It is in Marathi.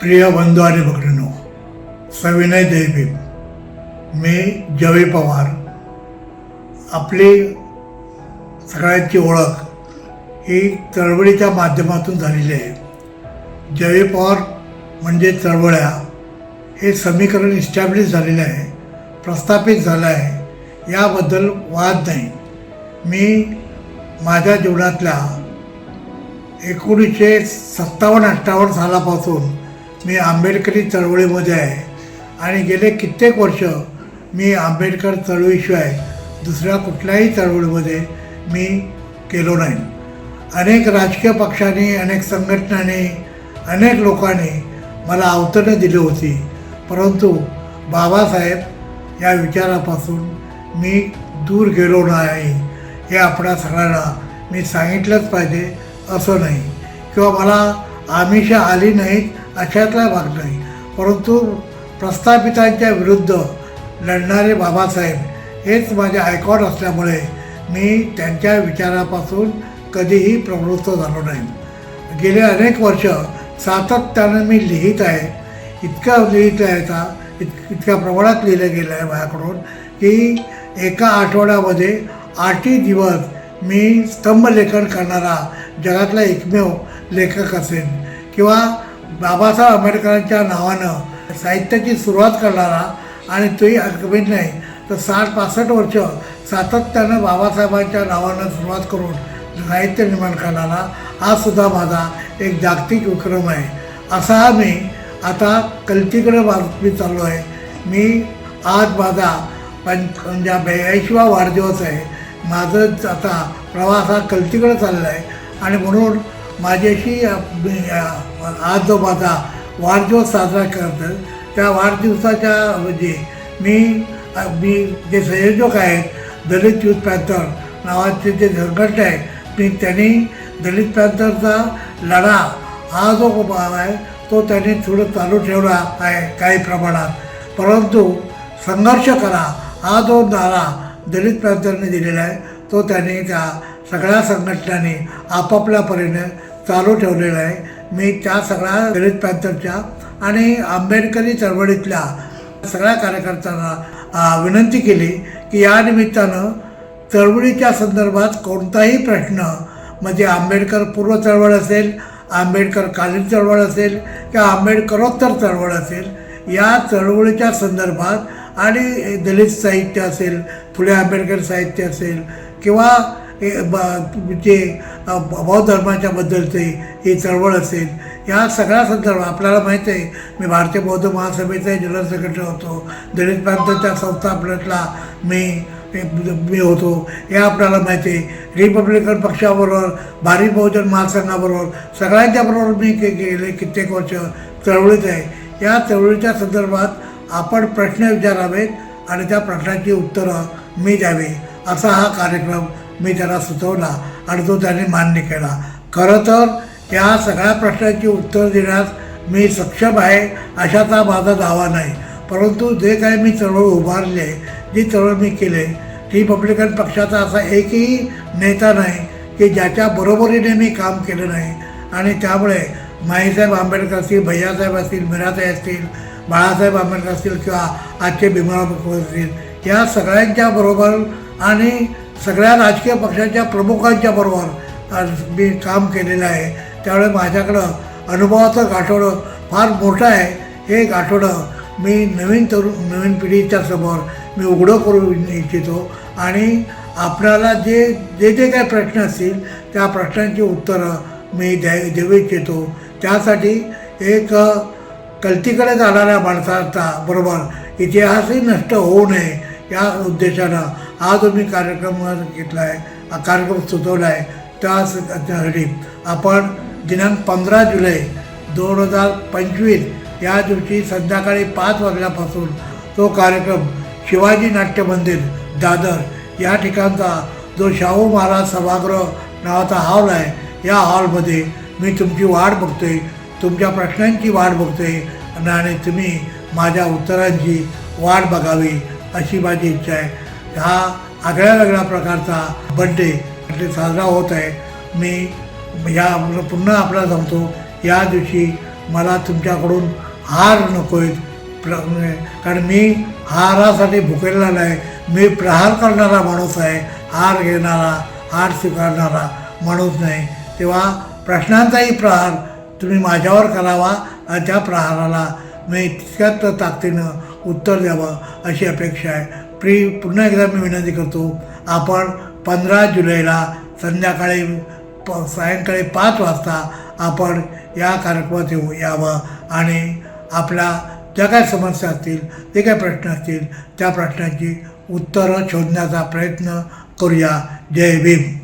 प्रिय बंधू आणि भगिनींनो सविनय देवभीम मी जवे पवार. आपली सगळ्यांची ओळख ही चळवळीच्या माध्यमातून झालेली आहे. जवे पवार म्हणजे चळवळ्या. हे समीकरण इस्टॅब्लिश झालेलं आहे प्रस्थापित झालं आहे. याबद्दल वाद नाही. मी माझ्या जीवनातल्या एकोणीसशे सत्तावन्न अठ्ठावन्न सालापासून मी आंबेडकरी चळवळीमध्ये आहे. आणि गेले कित्येक वर्ष मी आंबेडकर चळवळीशिवाय दुसऱ्या कुठल्याही चळवळीमध्ये मी गेलो नाही. अनेक राजकीय पक्षांनी अनेक संघटनांनी अनेक लोकांनी मला अवतरणं दिली होती. परंतु बाबासाहेब या विचारापासून मी दूर गेलो नाही. हे आपणा सगळ्यांना मी सांगितलंच पाहिजे असं नाही. किंवा मला आमिषा आली नाहीत अशातला भाग नाही. परंतु प्रस्थापितांच्या विरुद्ध लढणारे बाबासाहेब हेच माझे आयकॉन असल्यामुळे मी त्यांच्या विचारापासून कधीही प्रवृत्त झालो नाही. गेले अनेक वर्ष सातत्यानं मी लिहित आहे. इतकं लिहित आहे का इत इतक्या प्रमाणात लिहिलं गेलं आहे माझ्याकडून की एका आठवड्यामध्ये आठही दिवस मी स्तंभलेखन करणारा जगातला एकमेव लेखक असेल किंवा बाबासाहेब आंबेडकरांच्या नावानं साहित्याची सुरुवात करणारा आणि तोही कमीत नाही तर साठ पासष्ट वर्ष सातत्यानं बाबासाहेबांच्या नावानं सुरुवात करून साहित्य निर्माण करणारा हा सुद्धा माझा एक जागतिक विक्रम आहे. असा मी आता कल्तीकडे मी चाललो आहे. मी आज माझा पं म्हणजे ब्याऐंशीवा वाढदिवस आहे. माझं आता प्रवास हा कल्तीकडे चालला आहे आणि म्हणून माझ्याशी मी, आज जो माझा वाढदिवस साजरा करतो त्या वाढदिवसाच्या म्हणजे मी मी जे संयोजक आहेत दलित युथ पॅन्थर नावाचे जे संघटना आहे मी त्यांनी दलित पॅन्थरचा लढा हा जो आहे तो त्यांनी थोडं चालू ठेवला आहे काही प्रमाणात. परंतु संघर्ष करा हा जो नारा दलित पॅन्थरने दिलेला आहे तो त्यांनी त्या सगळ्या संघटनांनी आपापल्या परीने चालू ठेवलेला आहे. मी त्या सगळ्या दलित पॅन्थरच्या आणि आंबेडकरी चळवळीतल्या सगळ्या कार्यकर्त्यांना विनंती केली की या निमित्तानं चळवळीच्या संदर्भात कोणताही प्रश्न म्हणजे आंबेडकर पूर्व चळवळ असेल आंबेडकर कालीन चळवळ असेल किंवा आंबेडकरोत्तर चळवळ असेल या चळवळीच्या संदर्भात आणि दलित साहित्य असेल फुले आंबेडकर साहित्य असेल किंवा हे ब- जे बौद्ध धर्माच्या बद्दलचे ही चळवळ असेल या सगळ्या संदर्भात आपल्याला माहीत आहे मी भारतीय बौद्ध महासभेचा जनरल सेक्रेटरी होतो दलित प्रांताच्या संस्थापनातला मी मी होतो हे आपल्याला माहिती आहे. रिपब्लिकन पक्षाबरोबर भारी बहुजन महासंघाबरोबर सगळ्यांच्या बरोबर मी के गेले कित्येक वर्ष चळवळीत आहे. या चळवळीच्या संदर्भात आपण प्रश्न विचारावेत आणि त्या प्रश्नाची उत्तरं मी द्यावी असा हा कार्यक्रम मी त्याला सुचवला आणि तो त्याने मान्य केला. खरं तर या सगळ्या प्रश्नांची उत्तर देण्यास मी सक्षम आहे अशाचा माझा दावा नाही. परंतु जे काही मी चळवळ उभारली आहे जी चळवळ मी केली रिपब्लिकन पक्षाचा असा एकही नेता नाही की ज्याच्या बरोबरीने मी काम केलं नाही. आणि त्यामुळे माईसाहेब आंबेडकर असतील भैयासाहेब असतील मिराताई असतील बाळासाहेब आंबेडकर असतील किंवा आजचे भीमराव असतील या सगळ्यांच्या बरोबर आणि सगळ्या राजकीय पक्षांच्या प्रमुखांच्या बरोबर मी काम केलेलं आहे. त्यामुळे माझ्याकडं अनुभवाचं गाठोडं फार मोठं आहे. हे गाठोडं मी नवीन तरुण नवीन पिढीच्या समोर मी उघडं करू इच्छितो. आणि आपल्याला जे जे जे काही प्रश्न असतील त्या प्रश्नांची उत्तरं मी द्या देऊ इच्छितो. त्यासाठी एक कल्तीकडे जाणाऱ्या माणसाचा बरोबर इतिहासही नष्ट होऊ नये या उद्देशानं हा जो मी कार्यक्रम घेतला आहे हा कार्यक्रम सुचवला आहे त्यासाठी आपण दिनांक पंधरा जुलै दोन हजार पंचवीस या दिवशी संध्याकाळी पाच वाजल्यापासून तो कार्यक्रम शिवाजी नाट्य मंदिर दादर या ठिकाणचा जो शाहू महाराज सभागृह नावाचा हॉल आहे या हॉलमध्ये मी तुमची वाट बघतोय तुमच्या प्रश्नांची वाट बघतोय आणि आणि तुम्ही माझ्या उत्तरांची वाट बघावी अशी माझी इच्छा आहे. हा आगळ्या वेगळ्या प्रकारचा बड्डे साजरा होत आहे. मी या पुन्हा आपल्याला सांगतो या दिवशी मला तुमच्याकडून हार नको आहेत प्र म्हणजे कारण मी हारासाठी भुकेलेला नाही. मी प्रहार करणारा माणूस आहे. हार घेणारा हार स्वीकारणारा माणूस नाही. तेव्हा प्रश्नांचाही प्रहार तुम्ही माझ्यावर करावा आणि त्या प्रहाराला मी तितक्यात ताकदीनं उत्तर द्यावं अशी अपेक्षा आहे. प्री पुन्हा एकदा मी विनंती करतो आपण पंधरा जुलैला संध्याकाळी प सायंकाळी पाच वाजता आपण या कार्यक्रमात येऊ यावं. आणि आपल्या ज्या काय समस्या असतील जे काय प्रश्न असतील त्या प्रश्नांची उत्तरं शोधण्याचा प्रयत्न करूया. जय भीम.